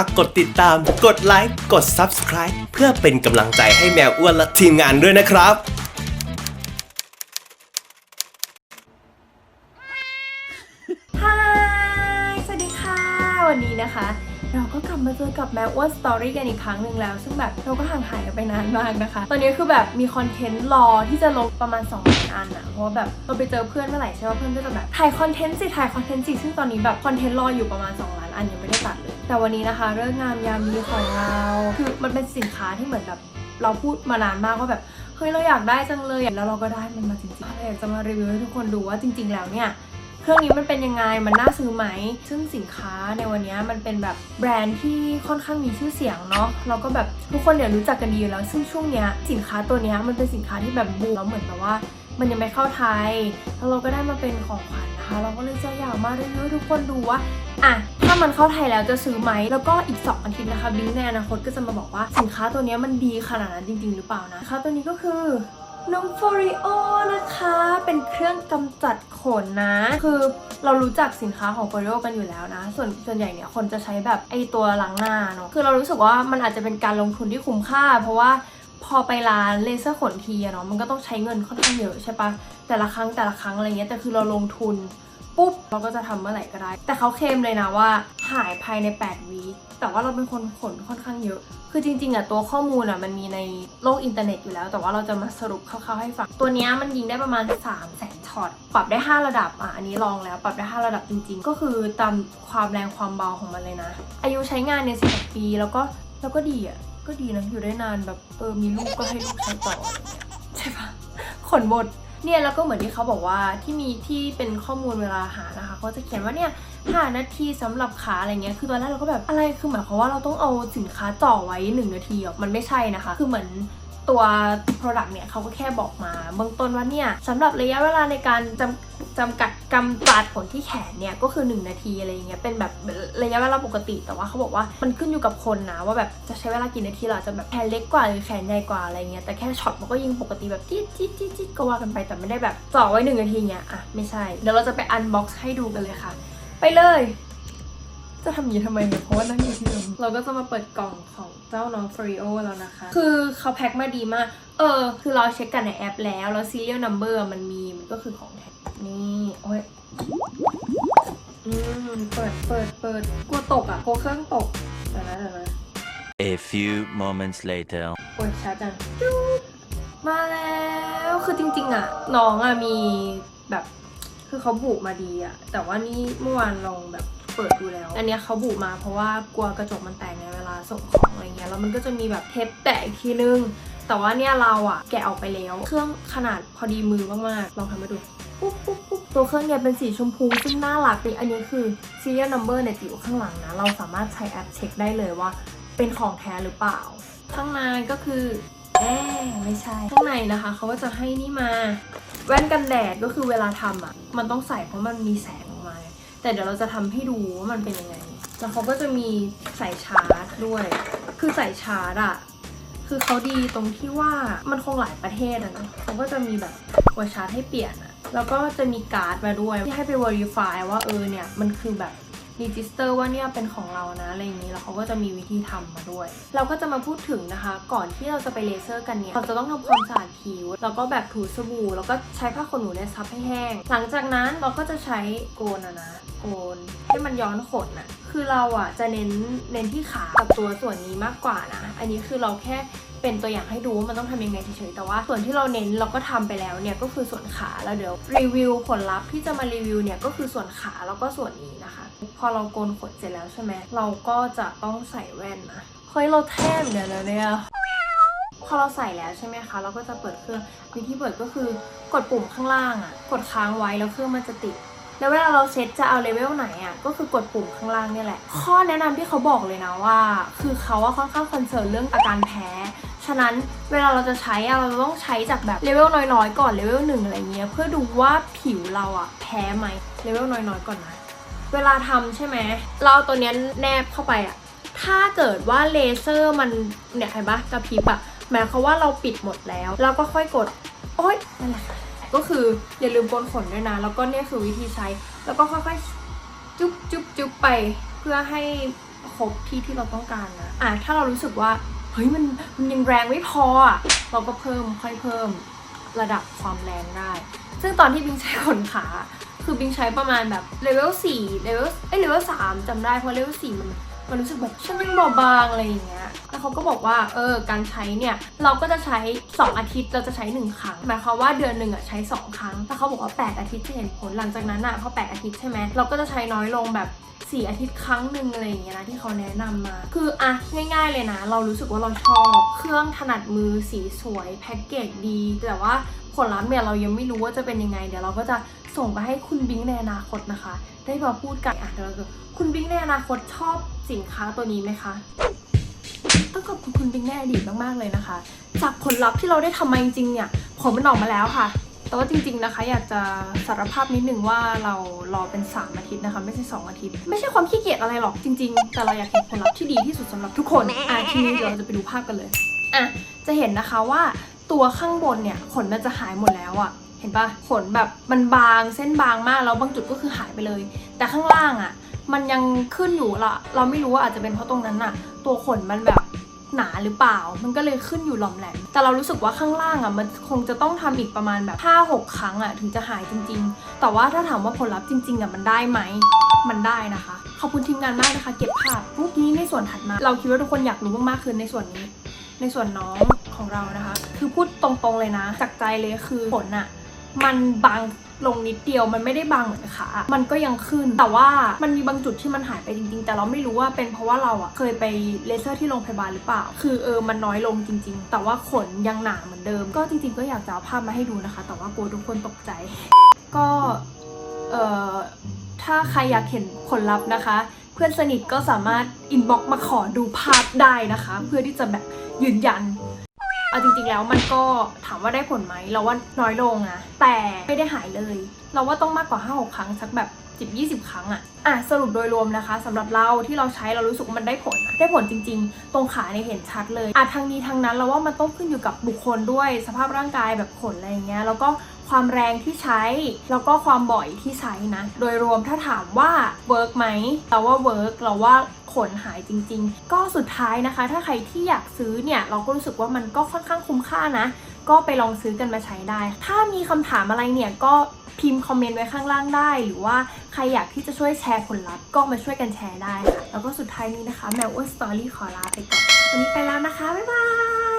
ฝากกดติดตาม กดไลค์ กด Subscribe เพื่อเป็นกำลังใจให้แมวอ้วนและทีมงานด้วยนะครับ ฮายสวัสดีค่ะ วันนี้นะคะ เราก็กลับมาเจอกับแมวอ้วนสตอรี่กันอีกครั้งหนึ่งแล้ว ซึ่งแบบเราก็ห่างหายกันไปนานมากนะคะ ตอนนี้คือแบบมีคอนเทนต์รอที่จะลงประมาณ2องอันอะเพราะว่าแบบเราไปเจอเพื่อนเมื่อไหร่ใช่ไหมเพื่อนก็จะแบบถ่ายคอนเทนต์สิถ่ายคอนเทนต์สิซึ่งตอนนี้แบบคอนเทนต์รออยู่ประมาณ2ล้านอันยังไม่ได้ตัด แต่วันนี้นะคะเรื่องงามยามดีของเรา คือมันเป็นสินค้าที่เหมือนแบบเราพูดมานานมากว่าแบบเฮ้ยเราอยากได้จังเลยแล้วเราก็ได้มันมาจริงๆเราอยากจะมารีวิวให้ทุกคนดูว่าจริง ๆ แล้วเนี่ยเครื่องนี้มันเป็นยังไง มันน่าซื้อไหม ซึ่งสินค้าในวันนี้มันเป็นแบบแบรนด์ที่ค่อนข้างมีชื่อเสียงเนาะ เราก็แบบทุกคนเนี่ยรู้จักกันดีอยู่แล้ว ซึ่งช่วงเนี้ยสินค้าตัวเนี้ยมันเป็นสินค้าที่แบบบูมแล้วเหมือนแบบว่า มันยังไม่เข้าไทย แล้วเราก็ได้มาเป็นของขวัญนะคะ เราก็เลยจะอยากมารีวิวทุกคนดูว่าอะถ้ามันเข้าไทยแล้วจะซื้อไหม แล้วก็อีก 2 อาทิตย์นะคะบิงในอนาคตก็จะมาบอกว่าสินค้าตัวนี้มันดีขนาดนั้นจริง ๆ หรือเปล่านะค้าตัวนี้ก็คือน้องฟอริโอนะคะ เป็นเครื่องกำจัดขนนะ คือเรารู้จักสินค้าของฟอริโอกันอยู่แล้วนะ ส่วนส่วนใหญ่เนี่ยคนจะใช้แบบไอตัวล้างหน้าเนาะ คือเรารู้สึกว่ามันอาจจะเป็นการลงทุนที่คุ้มค่า เพราะว่า พอไปร้านเลเซอร์ขนทีอะเนาะมันก็ต้องใช้เงินค่อนข้างเยอะใช่ปะแต่ละครั้งแต่ละครั้งอะไรเงี้ยแต่คือเราลงทุนปุ๊บเราก็จะทำเมื่อไหร่ก็ได้ แต่เขาเคลมเลยนะว่าหายภายใน 8 วีคแต่ว่าเราเป็นคนขนค่อนข้างเยอะ คือจริงๆอะตัวข้อมูลอะมันมีในโลกอินเทอร์เน็ตอยู่แล้ว แต่ว่าเราจะมาสรุปคร่าวๆให้ฟัง ตัวเนี้ยมันยิงได้ประมาณ 3 0 0แสนช็อต ปรับได้ 5 ระดับอะอันนี้ลองแล้ว ปรับได้ 5 ระดับจริงๆ ก็คือตามความแรงความเบาของมันเลยนะ อายุใช้งานเนี่ย16ปี แล้วก็แล้วก็ดีอะ ก็ดีนะอยู่ได้นานแบบเออมีลูกก็ให้ลูกใช้ต่อใช่ปะขนหมดเนี่ยแล้วก็เหมือนที่เขาบอกว่าที่มีที่เป็นข้อมูลเวลาหานะคะเขาจะเขียนว่าเนี่ยหานาทีสำหรับขาอะไรเงี้ยคือตอนแรกเราก็แบบอะไรคือหมายความว่าเราต้องเอาสินค้าจ่อไว้ 1 นาทีหรอมันไม่ใช่นะคะ คือเหมือนตัว product เนี่ยเขาก็แค่บอกมาเบื้องต้นว่าเนี่ยสำหรับระยะเวลาในการจำ จำกัดกำจัดขนที่แขนเนี่ยก็คือ 1 นาทีอะไรเงี้ยเป็นแบบระยะเวลาปกติ แต่ว่าเขาบอกว่ามันขึ้นอยู่กับคนนะ ว่าแบบจะใช้เวลากี่นาทีเราอจะแบบแขนเล็กกว่าหรือแขนใหญ่กว่าอะไรเงี้ยแต่แค่ช็อตมันก็ยิงปกติแบบจี๊ดจี๊ดจี๊ดจี๊ดก็ว่ากันไปแต่ไม่ได้แบบจ่อไว้หนึ่งนาทีเงี้ยอะไม่ใช่เดี๋ยวเราจะไปอันบ็อกซ์ให้ดูกันเลยค่ะ ไปเลย จะทำอย่างนี้ทำไมเนี่ยเพราะว่านั่งอยู่ที่เดิมเราก็จะมาเปิดกล่องของเจ้าน้องฟรีโอแล้วนะคะ คือเขาแพ็คมาดีมาก เออ คือเราเช็คกันในแอปแล้วแล้ว serial number มันมีมันก็คือของแท้ นี่โอ้ยอืมเปิดเปิดเปิดกลัวตกอะกลัวเครื่องตกเดี๋ยวนะเดี๋ยวนะ A few moments later. โอ้ยช้าจังจุ๊บมาแล้วคือจริง ๆ อะ น้องอะมีแบบคือเขาบุมาดีอะ แต่ว่านี่เมื่อวานลองแบบเปิดดูแล้ว อันเนี้ยเขาบุมาเพราะว่ากลัวกระจกมันแตกในเวลาส่งของอะไรเงี้ยแล้วมันก็จะมีแบบเทปแตะอีกทีนึง แต่ว่าเนี่ยเราอะแกะออกไปแล้ว เครื่องขนาดพอดีมือมากๆลองทำให้ดู ปุ๊บปุ๊บปุ๊บตัวเครื่องเนี่ยเป็นสีชมพูซึ่งน่ารักเลยอันนี้คือ serial number เนี่ยจะอยู่ข้างหลังนะ เราสามารถใช้แอปเช็คได้เลยว่า เป็นของแท้หรือเปล่า ข้างในก็คือเอ๊ะไม่ใช่ ข้างในนะคะเขาก็จะให้นี่มา แว่นกันแดดก็คือเวลาทำอะ มันต้องใส่เพราะมันมีแสงออกมาแต่เดี๋ยวเราจะทำให้ดูว่ามันเป็นยังไง แล้วเขาก็จะมีใส่ชาร์จด้วย คือใส่ชาร์จอะ คือเขาดีตรงที่ว่ามันคงหลายประเทศอะนะเขาก็จะมีแบบหัวชาร์จให้เปลี่ยนอะ แล้วก็จะมีการ์ดมาด้วยที่ให้ไป verify ว่าเออเนี่ยมันคือแบบรีจิสเตอร์ว่าเนี่ยเป็นของเรานะอะไรอย่างนี้แล้วเขาก็จะมีวิธีทำมาด้วย เราก็จะมาพูดถึงนะคะ ก่อนที่เราจะไปเลเซอร์กันเนี่ยเราจะต้องทำความสะอาดผิว แล้วก็แบบถูสบู่แล้วก็ใช้ผ้าขนหนูเนี่ยซับให้แห้ง หลังจากนั้นเราก็จะใช้โกนะนะโกนให้มันย้อนขนอะ คือเราอะจะเน้นเน้นที่ขากับตัวส่วนนี้มากกว่านะ อันนี้คือเราแค่เป็นตัวอย่างให้ดูว่ามันต้องทำยังไงเฉยๆ แต่ว่าส่วนที่เราเน้นเราก็ทำไปแล้วเนี่ยก็คือส่วนขาแล้วเดี๋ยวรีวิวผลลัพธ์ที่จะมารีวิวเนี่ยก็คือส่วนขาแล้วก็ส่วนนี้นะคะ พอเราโกนขนเสร็จแล้วใช่ไหมเราก็จะต้องใส่แว่นนะเฮ้ยเราแทบเนี่ยนะเนี่ยพอเราใส่แล้วใช่ไหมคะ เราก็จะเปิดเครื่องวิธีเปิดก็คือกดปุ่มข้างล่างอะ่ะ กดค้างไว้แล้วเครื่องมันจะติด แล้วเวลาเราเซตจะเอาเลเวลไหนอะ่ะก็คือกดปุ่มข้างล่างเนี่ยแหละ ข้อแนะนำที่เขาบอกเลยนะว่า คือเขาว่าค่อนข้างคอนเซิร์นเรื่องอาการแพ้ ฉะนั้นเวลาเราจะใช้อะเราต้องใช้จากแบบเลเวลน้อยๆ ก่อนเลเวลหนึ่งอะไรเงี้ยเพื่อดูว่าผิวเราอะแพ้ไหมเลเวลน้อยๆ ก่อนนะเวลาทำใช่ไหมเราตัวเนี้ยแนบเข้าไปอะถ้าเกิดว่าเลเซอร์มันเนี่ยเห็นปะกระพริบอะหมายความว่าเราปิดหมดแล้ว เราก็ค่อยกด โอ๊ยนั่นแหละ ก็คืออย่าลืมโกนขนด้วยนะ แล้วก็เนี่ยคือวิธีใช้ แล้วก็ค่อยๆจุ๊บจุ๊บจุ๊บไปเพื่อให้ครบที่ที่เราต้องการนะอะถ้าเรารู้สึกว่าเฮ้ยมันมันยังแรงไม่พออะเราก็เพิ่มค่อยเพิ่มระดับความแรงได้ ซึ่งตอนที่บิงใช้ขนขา คือบิงใช้ประมาณแบบเลเวล4เลเวลเอ้ยเลเวล3จำได้เพราะเลเวล4มัน มันรู้สึกแบบฉันยังเบาบางอะไรอย่างเงี้ยแล้วเขาก็บอกว่าเออการใช้เนี่ยเราก็จะใช้ 2 อาทิตย์เราจะใช้ 1 ครั้งหมายความว่าเดือนหนึ่งอะใช้ 2 ครั้งแต่เขาบอกว่า 8 อาทิตย์จะเห็นผลหลังจากนั้นอะพอ8อาทิตย์ใช่ไหมเราก็จะใช้น้อยลงแบบ4อาทิตย์ครั้งหนึ่งอะไรอย่างเงี้ยนะที่เขาแนะนำมา คืออะง่าย ๆ เลยนะ เรารู้สึกว่าเราชอบ เครื่องถนัดมือสีสวยแพ็กเกจดี แต่ว่าผลลัพธ์เนี่ยเรายังไม่รู้ว่าจะเป็นยังไง เดี๋ยวเราก็จะ ส่งไปให้คุณบิงในอนาคตนะคะ ได้มาพูดกันอะเดี๋ยวเราจะคุณบิงในอนาคตชอบสินค้าตัวนี้ไหมคะต้องขอบคุณคุณบิงในอดีตมากๆเลยนะคะ จากผลลัพธ์ที่เราได้ทำมาจริงๆเนี่ยผลมันออกมาแล้วค่ะแต่ว่าจริงๆนะคะ อยากจะสารภาพนิดนึงว่าเรารอเป็น 3 อาทิตย์นะคะ ไม่ใช่ 2 อาทิตย์ ไม่ใช่ความขี้เกียจอะไรหรอกจริง ๆ แต่เราอยากเห็นผลลัพธ์ที่ดีที่สุดสำหรับทุกคนอะทีนี้เดี๋ยวเราจะไปดูภาพกันเลยอะจะเห็นนะคะว่าตัวข้างบนเนี่ยขนมันจะหายหมดแล้วอะ เห็นปะขนแบบมันบางเส้นบางมากแล้วบางจุดก็คือหายไปเลย แต่ข้างล่างอะมันยังขึ้นอยู่ละเราไม่รู้ว่าอาจจะเป็นเพราะตรงนั้นอะตัวขนมันแบบหนาหรือเปล่า มันก็เลยขึ้นอยู่หล่อมแหลม แต่เรารู้สึกว่าข้างล่างอะ มันคงจะต้องทำอีกประมาณแบบ 5 6 ครั้งอะ ถึงจะหายจริง ๆ แต่ว่าถ้าถามว่าผลลัพธ์จริงๆอะมันได้ไหม มันได้นะคะ ขอบคุณทีมงานมากนะคะ เก็บภาพพวกนี้ในส่วนถัดมา เราคิดว่าทุกคนอยากรู้มากๆคือในส่วนนี้ ในส่วนน้องของเรานะคะ คือพูดตรงๆเลยนะ จากใจเลยคือผลอะ มันบางลงนิดเดียวมันไม่ได้บางเหมือนขา มันก็ยังขึ้น แต่ว่ามันมีบางจุดที่มันหายไปจริง ๆ แต่เราไม่รู้ว่าเป็นเพราะว่าเราอะเคยไปเลเซอร์ที่โรงพยาบาลหรือเปล่า คือเออมันน้อยลงจริง ๆ แต่ว่าขนยังหนาเหมือนเดิม ก็จริง ๆ ก็อยากจะเอาภาพมาให้ดูนะคะ แต่ว่ากลัวทุกคนตกใจ ก็เอ่อถ้าใครอยากเห็นผลลัพธ์นะคะ เพื่อนสนิทก็สามารถอินบ็อกมาขอดูภาพได้นะคะ เพื่อที่จะแบบยืนยัน เอาจริงๆแล้วมันก็ถามว่าได้ผลไหมเราว่าน้อยลงนะแต่ไม่ได้หายเลย เราว่าต้องมากกว่า 5 6 ครั้งสักแบบ10 20 ครั้งอะอะสรุปโดยรวมนะคะสำหรับเราที่เราใช้เรารู้สึกว่ามันได้ผลนะได้ผลจริง ๆ ตรงขาเนี่ยเห็นชัดเลยอะทางนี้ทางนั้นเราว่ามันต้องขึ้นอยู่กับบุคคลด้วย สภาพร่างกายแบบขนอะไรอย่างเงี้ยแล้วก็ความแรงที่ใช้ แล้วก็ความบ่อยที่ใช้นะ โดยรวมถ้าถามว่าเวิร์กไหมเราว่าเวิร์กเราว่า ขนหายจริง ๆ ก็สุดท้ายนะคะ ถ้าใครที่อยากซื้อเนี่ยเราก็รู้สึกว่ามันก็ค่อนข้างคุ้มค่านะ ก็ไปลองซื้อกันมาใช้ได้ ถ้ามีคำถามอะไรเนี่ยก็พิมพ์คอมเมนต์ไว้ข้างล่างได้ หรือว่าใครอยากที่จะช่วยแชร์ผลลัพธ์ก็มาช่วยกันแชร์ได้ค่ะแล้วก็สุดท้ายนี้นะคะแมวอ้วนสตอรี่ขอลาไปก่อนวันนี้ไปแล้วนะคะบ๊ายบาย